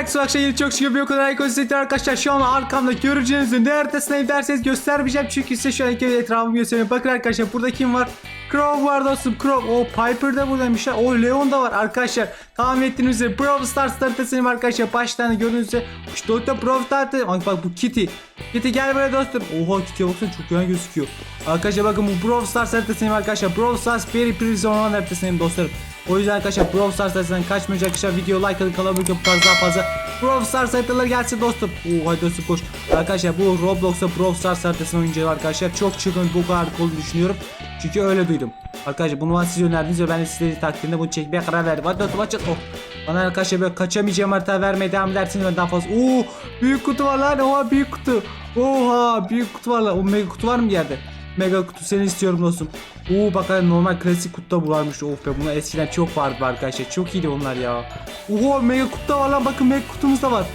Herkese yeni çok şükür bir kadar ekosistem arkadaşlar şu an arkamda göreceğiniz neredesine derseniz göstermeyeceğim çünkü size şu an etrafımı göstereyim. Bakın arkadaşlar burada kim var? Crow var dostum Crow. O Piper da buradaymış. O Leon da var arkadaşlar. Tahmin ettiğiniz üzere Brawl Stars haritasıyım arkadaşlar. Da gördüğünüz üzere. İşte orada Brawl Stars. Bak bak bu Kitty. Kitty gel buraya dostum. Oha Kitty'ye baksana çok güzel gözüküyor. Arkadaşlar bakın bu Brawl Stars haritasıyım arkadaşlar. Brawl Stars Very Prison olan haritasıyım dostlarım. O yüzden arkadaşlar Brawl Stars haritasından kaçmayacak arkadaşlar. Video like atın kanala abone olun, daha fazla. Brawl Stars haritaları gelsin dostum. Oo hadi dostum koş. Arkadaşlar bu Roblox'ta Brawl Stars haritasını oynayacağız arkadaşlar. Çok çılgın bu kadar olduğunu düşünüyorum. Çünkü öyle duydum. Arkadaşlar bunu bana siz önerdiniz ve ben de sizlerin takdirinde bunu çekmeye karar verdim. Hadi dostum açın. Oh. Bana arkadaşlar böyle kaçamayacağım harita vermeye devam edersiniz ben daha fazla. Oo büyük kutu var lan. Oha büyük kutu. Oha büyük kutu var lan. O mega kutu var mı bir yerde? Mega kutu seni istiyorum dostum. Oo bak normal klasik kutuda bu varmış. Of be bunlar eskiden çok vardı arkadaşlar. Çok iyiydi onlar ya. Oha mega kutu da var lan. Bakın mega kutumuz da var.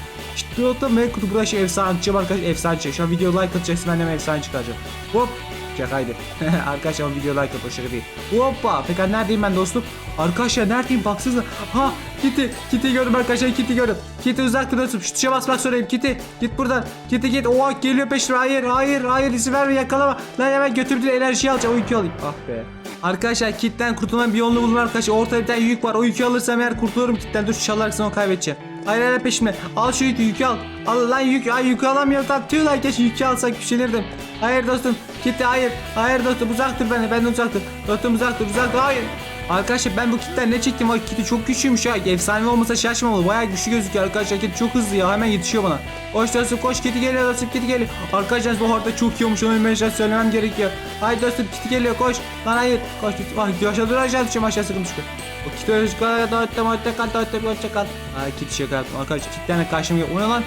Da mega kutu. Şey efsane çıkacağım arkadaşlar. Efsane çıkacak. Şu an video like atacaksın. De efsane çıkaracağım. Hop. Şakaydı. arkadaşlar video like o şaka değil. Hoppa. Peki neredeyim ben dostum? Arkadaşlar neredeyim baksanıza. Ha Kitty. Kitty gördüm arkadaşlar. Kitty gördüm. Kitty uzak durasın. Şu tuşa basmak zorundayım. Kitty. Git buradan. Kitty git. Oha geliyor peşime. Hayır hayır hayır. izin verme yakalama. Lan hemen götürdüğün enerjiyi alacağım. O yükü alayım. Ah be. Arkadaşlar kitten kurtulmanın bir yolunu buldum arkadaşlar. Ortada bir tane yük var. O yükü alırsam eğer kurtulurum kitten. Dur çalarsın o kaybedeceğim. Hayır hayır peşime. Al şu yükü yükü al. Al lan yük. Ay yükü alamıyorum. Tam tüy lan keşke yükü alsak düşenirdim. Hayır dostum. Kitle hayır. Hayır dostum uzak dur benden. Benden uzak dur. Dostum uzak dur. Uzak dur. Hayır. Arkadaşlar ben bu kitten ne çektim? Ay kiti çok güçlüymüş ya. Efsane olmasa şaşmamalı. Bayağı güçlü gözüküyor arkadaşlar. Kiti çok hızlı ya. Hemen yetişiyor bana. Koş dostum koş kiti geliyor dostum kiti geliyor. Arkadaşlar bu harita çok iyi olmuş. Onu mesaj söylemem gerekiyor. Hayır dostum kiti geliyor koş. Lan hayır. Koş. Ah aşağı dur aşağı düşeceğim aşağı sıkıntı çıkıyor. O kiti öyle çıkıyor. Dağıttı dağıttı kal dağıttı dağıttı kal. Ay kiti şaka yaptım. Arkadaşlar kitten de karşıma geliyor. O ne lan?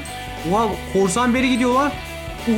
Oha korsan beri gidiyor lan.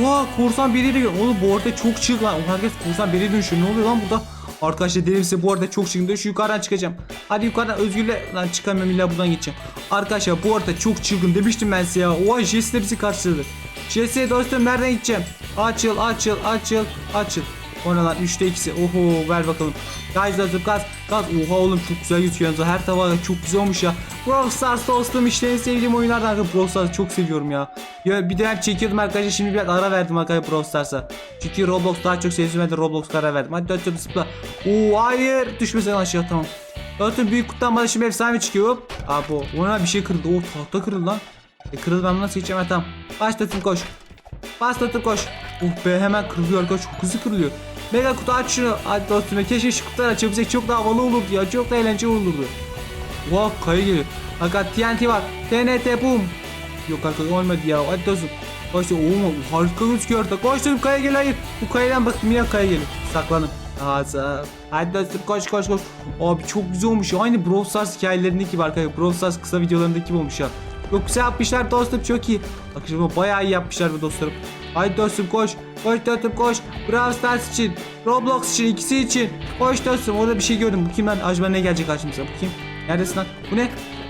Oha korsan biri diyor. Oğlum bu arada çok çığ lan. Oha, Herkes korsan biri dönüşüyor. Ne oluyor lan burada? Arkadaşlar dedim size bu arada çok çılgın. Şu yukarıdan çıkacağım. Hadi yukarıdan Özgür'le lan çıkamıyorum illa buradan gideceğim. Arkadaşlar bu arada çok çılgın demiştim ben size ya. Oha Jesse de bizi karşıladı. Jesse dostum nereden gideceğim? Açıl açıl açıl açıl. O ne lan 3'te 2'si. Oho ver bakalım. Gaz dostum gaz gaz. Oha oğlum çok güzel gözüküyor. Her tava çok güzel olmuş ya. Brawl Stars dostum işte en sevdiğim oyunlardan. Arkadaşlar Brawl Stars'ı çok seviyorum ya. Ya bir dönem çekiyordum arkadaşlar şimdi biraz ara verdim arkadaşlar Brawl Stars'a. Çünkü Roblox daha çok seviyorum ben de Roblox ara verdim. Hadi dostum zıpla. Oo hayır düşmesen aşağı tamam. Dostum büyük kutudan bana şimdi efsane çıkıyor. Hop. Aa bu. Ona bir şey kırıldı. Oo tahta kırıldı lan. E kırıldı ben nasıl geçeceğim? Tamam. Baş dostum koş. Dostum koş. Uh be hemen kırılıyor arkadaş çok hızlı kırılıyor. Mega kutu aç şunu. Hadi dostum keşke şu kutuları açabilsek çok daha havalı olurdu ya. Çok da eğlenceli olurdu. Wow kayı geliyor. Fakat TNT var. TNT boom. Yok arkadaş olmadı ya. Hadi dostum. Koş oğlum harika gözüküyor orada. Koş dostum kaya gel hayır. Bu kayadan bak yine kaya geliyor. Saklanın. Aa, Hadi dostum koş koş koş. Abi çok güzel olmuş. Aynı Brawl Stars hikayelerindeki gibi arkadaşlar. Brawl Stars kısa videolarındaki gibi olmuş ya. Çok güzel yapmışlar dostum çok iyi. Bakın bayağı iyi yapmışlar bu dostlarım. Haydi dostum koş. Koş dostum koş. Brawl Stars için. Roblox için ikisi için. Koş dostum orada bir şey gördüm. Bu kim lan? Acaba ne gelecek karşımıza? Bu kim? Neredesin lan? Bu ne?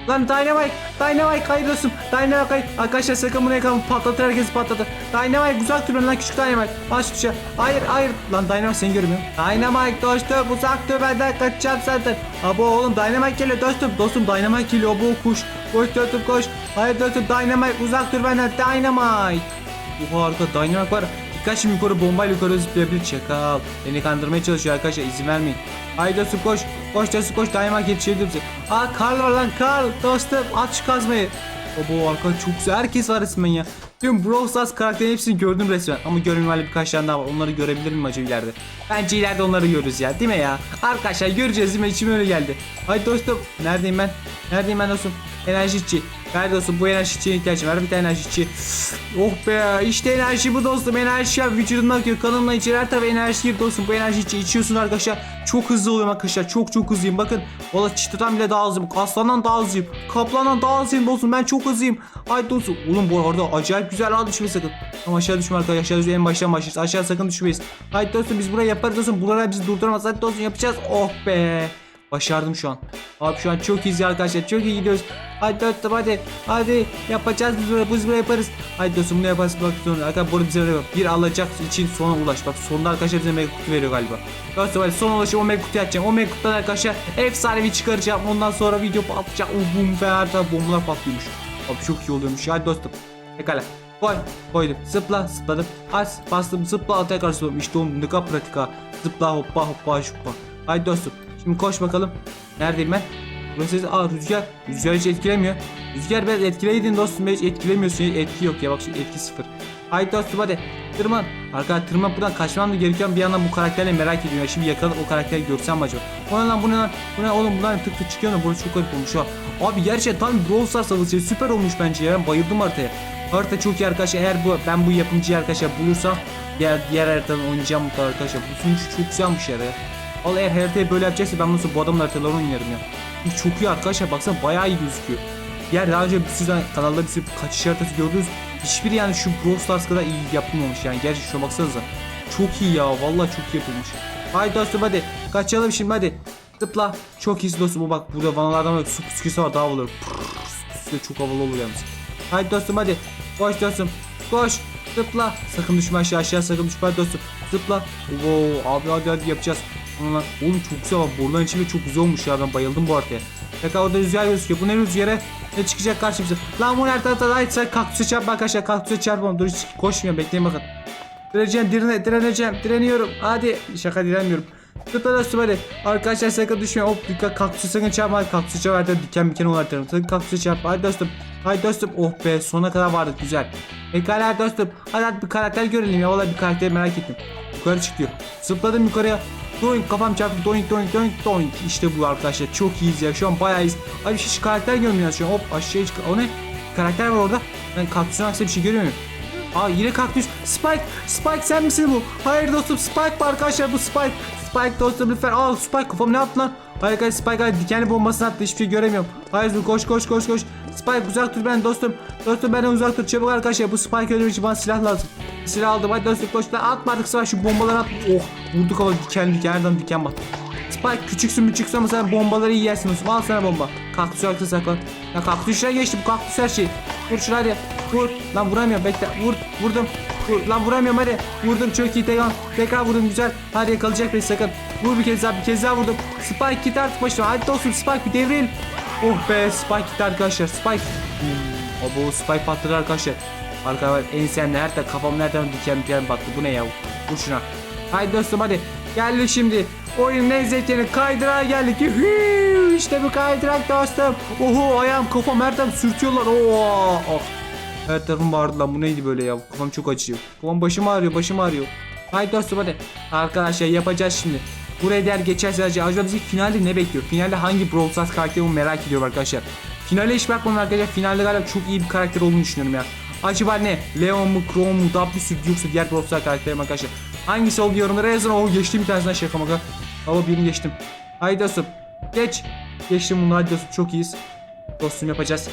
Lan Dynamite! Dynamite hayır dostum. Dynamite hayır. Arkadaşlar sakın bunu yakalım. Patlatır herkesi patlatır. Dynamite uzak dur lan küçük Dynamite. Baş tuşa. Hayır hayır. Lan Dynamite seni görmüyorum. Dynamite dostum uzak dur benden kaçacağım zaten. Abo oğlum Dynamite geliyor dostum. Dostum Dynamite geliyor. Bu kuş. Koş dostum koş. Hayır dostum Dynamite uzak dur benden. Dynamite. Oha arka Dynamite var. Şimdi yukarı bombayla yukarı zıplayabilir. Çakal. Beni kandırmaya çalışıyor arkadaşlar izin vermeyin. Haydi dostum koş. Koş dostum koş. Dynamite yetiştirdim bizi. Aa Karl var lan Karl. Dostum at şu kazmayı. Obo arka çok güzel. Herkes var resmen ya. Tüm Brawl Stars karakterin hepsini gördüm resmen. Ama görmem hali birkaç tane daha var. Onları görebilir miyim acaba ileride? Bence ileride onları görürüz ya. Değil mi ya? Arkadaşlar göreceğiz değil mi? İçim öyle geldi. Haydi dostum. Neredeyim ben? Neredeyim ben dostum? Enerji içi. Ver dostum bu enerji içine ihtiyacım var. Bir tane enerji içi. Oh be işte enerji bu dostum. Enerji ya vücudumdan akıyor. Kanımla içeri her tarafa enerji gir dostum. Bu enerji içi içiyorsun arkadaşlar. Çok hızlı oluyorum arkadaşlar. Çok çok hızlıyım. Bakın. Valla çitiden bile daha hızlıyım. Aslandan daha hızlıyım. Kaplandan daha hızlıyım dostum. Ben çok hızlıyım. Haydi dostum. Oğlum bu arada acayip güzel al düşme sakın. Ama aşağı düşme arkadaşlar. Aşağı düşme en baştan başlayız. Aşağı sakın düşmeyiz. Haydi dostum biz burayı yaparız dostum. Buralar bizi durduramaz. Hadi dostum yapacağız. Oh be. Başardım şu an. Abi şu an çok iyiyiz arkadaşlar. Çok iyi gidiyoruz. Hadi dostum hadi. Hadi yapacağız biz burayı. Biz burayı yaparız. Hadi dostum bunu yaparız. Bak sonra. Arkadaşlar burada bize veriyor. Bir alacak için sona ulaş. Bak sonunda arkadaşlar bize mega kutu veriyor galiba. Dostum hadi son ulaşım o mega kutuyu açacağım. O mega kutudan arkadaşlar efsanevi çıkaracağım. Ondan sonra video patlayacak. O bum ve taraf bombalar patlıyormuş. Abi çok iyi oluyormuş ya dostum. Pekala. Koy. Koydum. Zıpla. Zıpladım. Az. Bastım. Zıpla. Tekrar zıpladım. İşte oğlum ne pratik ha. Zıpla hoppa hoppa hoppa. Haydi dostum. Şimdi koş bakalım. Neredeyim ben? Burası aa rüzgar. Rüzgar hiç etkilemiyor. Rüzgar ben etkileydin dostum. Hiç etkilemiyorsun. Etki yok ya bak şimdi etki sıfır. Haydi dostum hadi. Tırman. Arkadaşlar tırman buradan kaçmam da gerekiyor. Bir yandan bu karakterle merak ediyorum. Şimdi yakalanıp o karakteri görsem mi acaba? O ne lan bu ne lan? Bu ne oğlum bunlar tık tık çıkıyor burası çok garip olmuş ha. Abi gerçekten tam Brawl Stars havası süper olmuş bence ya. Ben bayıldım haritaya. Harita çok iyi arkadaşlar. Eğer bu ben bu yapımcıyı arkadaşlar bulursam diğer diğer haritadan oynayacağım mutlaka arkadaşlar. Bu sunucu çok güzelmiş ya. Vallahi eğer haritayı böyle yapacaksa ben nasıl bu adamın haritalarını oynarım ya. Bu çok iyi arkadaşlar baksana bayağı iyi gözüküyor. Diğer daha önce siz hani kanalda bir sürü kaçış haritası gördünüz. Hiçbiri yani şu Brawl Stars kadar iyi yapılmamış yani. Gerçi şuna baksanıza. Çok iyi ya vallahi çok iyi yapılmış. Haydi dostum hadi. Kaçalım şimdi hadi. Zıpla. Çok iyi dostum. Bak burada vanalardan böyle su püskürse var daha olur. Püskürse çok havalı olur yalnız. Haydi dostum hadi. Koş dostum. Koş. Zıpla. Sakın düşme aşağı aşağı sakın düşme dostum. Zıpla. Wow abi hadi hadi yapacağız. Ulan, Oğlum çok güzel bak. Boruların içi çok güzel olmuş ya. Ben bayıldım bu haritaya. Peki orada rüzgar gözüküyor. Bu ne rüzgarı? Ne çıkacak karşımıza? Lan bu nerede? Haydi sen kaktüse çarp arkadaşlar. Kaktüse çarpalım. Dur hiç koşmuyor. Bekleyin bakın. Direneceğim, direne, direneceğim, direniyorum. Hadi. Şaka direnmiyorum. Zıpla dostum hadi. Arkadaşlar sakın düşmeyin. Hop dikkat kaktüse sakın çarpma. Hadi Kaktüse çarp. Hadi diken diken olarak tarım. Sakın kaktüse çarpma. Hadi dostum. Hadi dostum. Oh be sona kadar vardık güzel. Pekala dostum. Hadi, hadi bir karakter görelim ya. Vallahi bir karakteri merak ettim. Yukarı çıkıyor. Zıpladım yukarıya. Doink kafam çarptı. Doink doink doink doink. İşte bu arkadaşlar. Çok iyiyiz ya. Şu an bayağı iyiyiz. Abi şu karakter görmüyoruz şu an. Hop aşağıya çık. O ne? Karakter var orada. Ben kaktüsün aksine bir şey görüyor muyum? Aa yine kaktüs. Spike. Spike sen misin bu? Hayır dostum Spike arkadaşlar bu Spike. Spike dostum lütfen. Aa Spike kafam ne yaptı lan? Hayır hayır Spike hayır dikenli bombasını attı hiçbir şey göremiyorum. Hayır koş koş koş koş. Spike uzak dur ben dostum. Dostum benden uzak dur çabuk arkadaşlar bu Spike öldürmek için bana silah lazım. Silah aldım hadi dostum koş. Lan atma artık Spike şu bombaları at. Oh vurduk ama diken diken nereden diken bak. Spike küçüksün küçüksün ama sen bombaları iyi yersin dostum. Al sana bomba. Kaktüs arkası saklan. Ya kaktüsler geçti bu kaktüs her şey. Vur şunu hadi. Vur. Lan vuramıyorum bekle. Vur. Vurdum. Vur. Lan vuramıyorum hadi. Vurdum çok iyi tekrar. Tekrar vurdum güzel. Hadi yakalayacak beni sakın. Vur bir kez daha bir kez daha vurdum. Spike git artık başına. Hadi dostum Spike bir devril. Oh be Spike gitti arkadaşlar. Spike. Hmm. Bu Spike patladı arkadaşlar. Arkadaşlar ensemle her taraf kafam nereden diken diken battı. Bu ne ya? Vur şuna. Haydi dostum hadi. Geldik şimdi. Oyun ne zevkini kaydırağa geldik. Hü, işte bu kaydırak dostum. Oho ayağım kafam her taraf sürtüyorlar. Oo. Oh. Her tarafım ağrıdı lan bu neydi böyle ya? Kafam çok acıyor. Kafam başım ağrıyor başım ağrıyor. Haydi dostum hadi. Arkadaşlar yapacağız şimdi. Buraya değer geçerse acaba bizi finalde ne bekliyor? Finalde hangi Brawl Stars karakteri onu merak ediyorum arkadaşlar. Finale hiç bakmadım arkadaşlar. Finalde galiba çok iyi bir karakter olduğunu düşünüyorum ya. Acaba ne? Leon mu, Chrome mu, W'su yoksa diğer Brawl Stars karakterim arkadaşlar. Hangisi oldu yorumlara yazın. O geçtim bir tanesinden şaka maka. Ama birini geçtim. Haydi dostum. Geç. Geçtim bunu hadi dostum çok iyiyiz. Dostum yapacağız.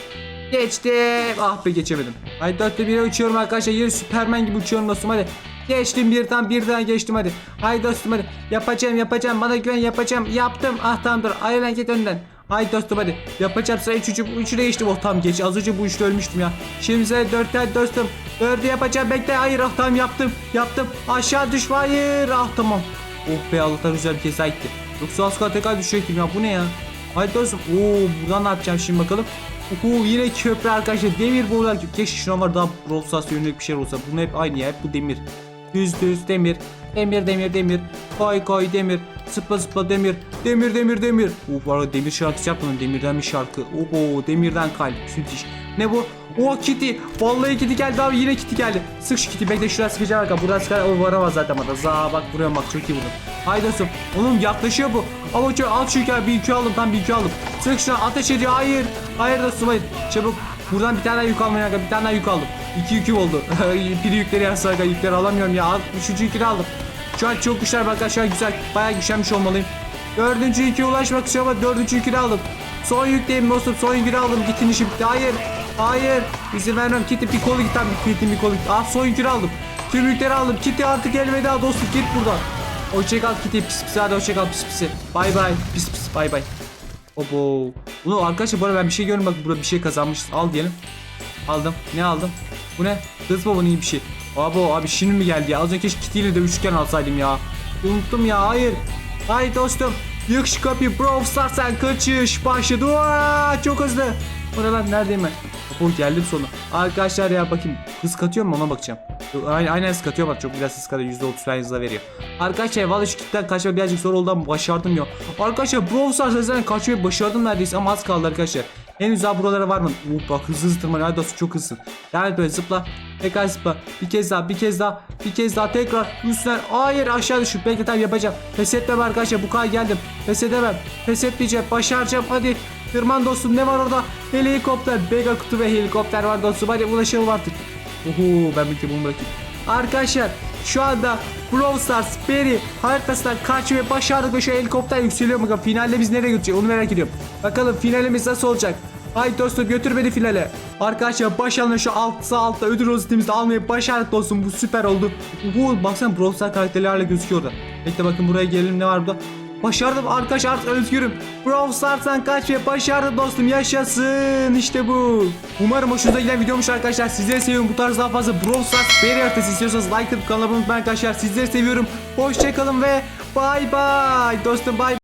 Geçtim. Ah be geçemedim. Haydi dörtte bire uçuyorum arkadaşlar. Yine Superman gibi uçuyorum dostum hadi. Geçtim bir tane bir tane geçtim hadi. Haydi dostum hadi. Yapacağım yapacağım. Bana güven yapacağım. Yaptım. Ah tamam dur. Ayrılan git önden. Haydi dostum hadi. Yapacağım sıra 3 3 3'üne geçtim. Oh tamam geç. Az önce bu üçte ölmüştüm ya. Şimdi size 4 tane dostum. 4'ü yapacağım. Bekle. Hayır ah tamam yaptım. Yaptım. Aşağı düşme. Hayır. Ah tamam. Oh be Allah'tan güzel bir kez gitti. Yoksa az kadar tekrar düşecektim ya. Bu ne ya? Haydi dostum. Oo buradan ne yapacağım şimdi bakalım. Oo yine köprü arkadaşlar. Demir borular. Keşke şuna var daha Brawl yönelik bir şey olsa. Bunun hep aynı ya. Hep bu demir. Düz düz demir. Demir demir demir. Koy koy demir. Sıpla sıpla demir. Demir demir demir. Uf var demir şarkısı yapmadım. Demirden bir şarkı. Oho demirden kalp. Sütiş. Ne bu? O Kitty. Vallahi Kitty geldi abi yine Kitty geldi. Sık şu Kitty. Bekle şuraya sıkacağım arka. Buradan sıkar. O varamaz zaten bana. Za bak buraya bak çok iyi vurdum. Haydi dostum. Oğlum yaklaşıyor bu. Ama şu al şu hikaye. Bir yükü aldım. Tam bir yükü aldım. Sık şuna ateş ediyor. Hayır. Hayır dostum hayır. Çabuk. Buradan bir tane yük almaya Bir tane yük aldım. İki yüküm oldu. bir yükleri yazsa aga yükleri alamıyorum ya. Üçüncü yükünü aldım. Şu an çok güçler bak arkadaşlar güzel. Bayağı güçlenmiş olmalıyım. Dördüncü yüke ulaşmak istiyorum ama dördüncü yükünü aldım. Son yükteyim dostum. Son yükünü aldım. Gitin işi bitti. Hayır. Hayır. İzin vermem. Kitty kolu git abi. Kitty kolu git. Ah yükünü aldım. Tüm yükleri aldım. Kitty artık elveda dostum. Git buradan. Hoşçakal Kitty. Pis pis hadi hoşçakal pis pisi. Bay bay. Pis pis bay bay. Obo. Bunu arkadaşlar arada ben bir şey görüyorum bak burada bir şey kazanmışız. Al diyelim. Aldım. Ne aldım? Bu ne? Hız babanın iyi bir şey. Abi abi şimdi mi geldi ya? Az önce Kitty ile de üçgen alsaydım ya. Unuttum ya hayır. Hayır dostum. Yık şu kapıyı Brawl Stars sen kaçış başladı. Aa, çok hızlı. Bu ne lan neredeyim ben? Oho geldim sonu. Arkadaşlar ya bakayım hız katıyor mu ona bakacağım. Aynen, aynen hız katıyor bak çok biraz hız katıyor %30 falan hızla veriyor. Arkadaşlar valla şu kitten kaçma birazcık zor oldu ama başardım ya. Arkadaşlar Brawl Stars'ta zaten kaçmayı başardım neredeyse ama az kaldı arkadaşlar. Henüz daha buralara var mı? Uh, bak hızlı hızlı tırmanıyor. Hadi çok hızlısın. Yani böyle zıpla. Tekrar zıpla. Bir kez daha, bir kez daha, bir kez daha tekrar. Üstüne. Hayır aşağı düşüp. Bekle tamam yapacağım. Pes etmem arkadaşlar. Bu kadar geldim. Pes edemem. Pes etmeyeceğim. Başaracağım. Hadi. Tırman dostum. Ne var orada? Helikopter. Mega kutu ve helikopter var dostum. Hadi ulaşalım artık. Oho ben bir bunu bırakayım. Arkadaşlar şu anda Brawl Stars Berry haritasından kaçmayı başardık ve şu helikopter yükseliyor bakalım. Finalde biz nereye gideceğiz onu merak ediyorum. Bakalım finalimiz nasıl olacak? Haydi dostum götür beni finale. Arkadaşlar başarılı şu alt altta ödül rozetimizi almayı başardık dostum. Bu süper oldu. Bu baksana Brawl Stars karakterlerle gözüküyor orada. Bekle bakın buraya gelelim ne var burada. Başardım arkadaşlar özgürüm. Brawl Stars'tan kaçmayı başardım dostum yaşasın işte bu. Umarım hoşunuza giden videomuş arkadaşlar. Sizleri seviyorum bu tarz daha fazla Brawl Stars Berry haritası istiyorsanız like atıp kanala abone olmayı arkadaşlar. Sizleri seviyorum. Hoşçakalın ve bay bay dostum bay.